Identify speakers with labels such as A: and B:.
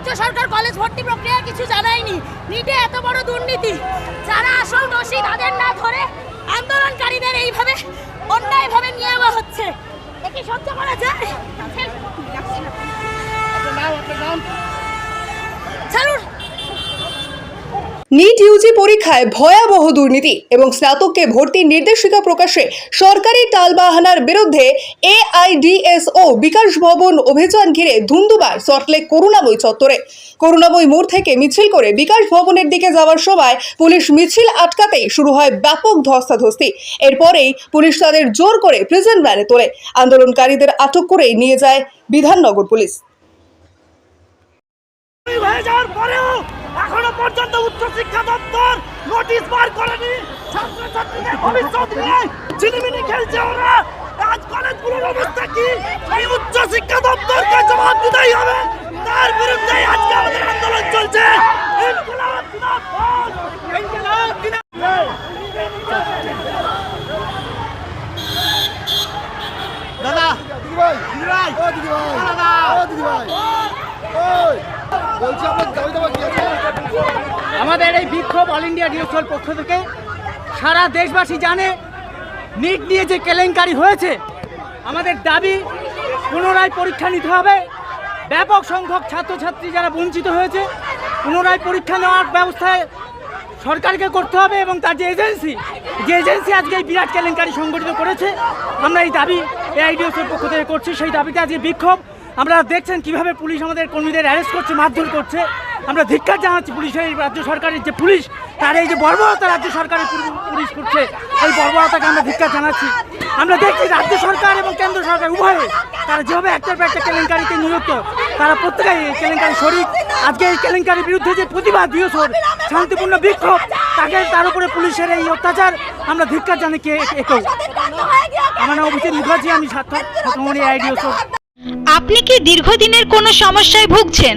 A: রাজ্য সরকার কলেজ ভর্তি প্রক্রিয়ার কিছু জানায়নি। নিটে এত বড় দুর্নীতি। যারা আসল দোষী তাদের না ধরে আন্দোলনকারীদের এইভাবে অন্যায়ভাবে নিয়ে যাওয়া হচ্ছে। এ কি সহ্য করা যায়? ছাড়ুন।
B: নিট ইউজি পরীক্ষায় ভয়াবহ দুর্নীতি এবং স্নাতককে ভর্তির নির্দেশিকা প্রকাশে সরকারি টালবাহানার বিরুদ্ধে এআইডিএসও বিকাশ ভবন অভিযান ঘিরে ধুন্দুবার সল্টলেক করুণাময়ী চত্বরে। করুণাময়ী মোড় থেকে মিছিল করে বিকাশ ভবনের দিকে যাওয়ার সময় পুলিশ মিছিল আটকাতেই শুরু হয় ব্যাপক ধস্তাধস্তি। এরপরেই পুলিশ তাদের জোর করে প্রিজন ভ্যানে তোলে। আন্দোলনকারীদের আটক করে নিয়ে যায় বিধাননগর পুলিশ।
C: হয়ে যাওয়ার পরেও এখনও উচ্চশিক্ষা দপ্তর নোটিশ বার করেনি। ছাত্রছাত্রীদের ভবিষ্যৎ নিয়ে ঝিলিমিলি খেলছে ওরা। আজ কলেজগুলোর অবস্থা কি? এই উচ্চশিক্ষা দপ্তরকে জবাব দিতেই হবে। তার বিরুদ্ধে আজকে আমাদের আন্দোলন চলছে। জিন্দাবাদ! দাদা
D: ভাই
C: দিদি ভাই
D: ও দিদি ভাই
C: দাদা
D: ও দিদি ভাই ওই বলছি আপনার দাবি
E: আমাদের এই বিক্ষোভ অল ইন্ডিয়া ডিএসএল পক্ষ থেকে সারা দেশবাসী জানে নিট নিয়ে যে কেলেঙ্কারি হয়েছে, আমাদের দাবি পুনরায় পরীক্ষা নিতে হবে। ব্যাপক সংখ্যক ছাত্রছাত্রী যারা বঞ্চিত হয়েছে, পুনরায় পরীক্ষা নেওয়ার ব্যবস্থায় সরকারকে করতে হবে এবং তার যে এজেন্সি যে এজেন্সি আজকে এই বিরাট কেলেঙ্কারি সংগঠিত করেছে, আমরা এই দাবি এআইডিএসের পক্ষ থেকে করছি। সেই দাবিতে আজকে বিক্ষোভ। আমরা দেখছেন কীভাবে পুলিশ আমাদের কর্মীদের অ্যারেস্ট করছে, মারধর করছে। আমরা ধিক্কার জানাচ্ছি পুলিশের এই রাজ্য সরকারের যে পুলিশ, তার এই যে বর্বরতা রাজ্য সরকারের পুলিশ করছে, এই বর্বরতাকে আমরা ধিক্কার জানাচ্ছি। আমরা দেখছি রাজ্য সরকার এবং কেন্দ্র সরকার উভয়ে, তারা যেভাবে একটার পর একটা কেলেঙ্কারিতে নিযুক্ত তারা প্রত্যেকেই এই কেলেঙ্কারি শরিক। আজকে এই কেলেঙ্কারির বিরুদ্ধে যে প্রতিবাদ বৃহস্পর শান্তিপূর্ণ বিক্ষোভ, তাকে তার উপরে পুলিশের এই অত্যাচার, আমরা ধিক্কার জানি কে একেও আমার নাম অভিজিৎ মুখার্জি, আমি ছাত্রমণি আইডিও
F: আপনি কি দীর্ঘদিনের কোনো সমস্যায় ভুগছেন?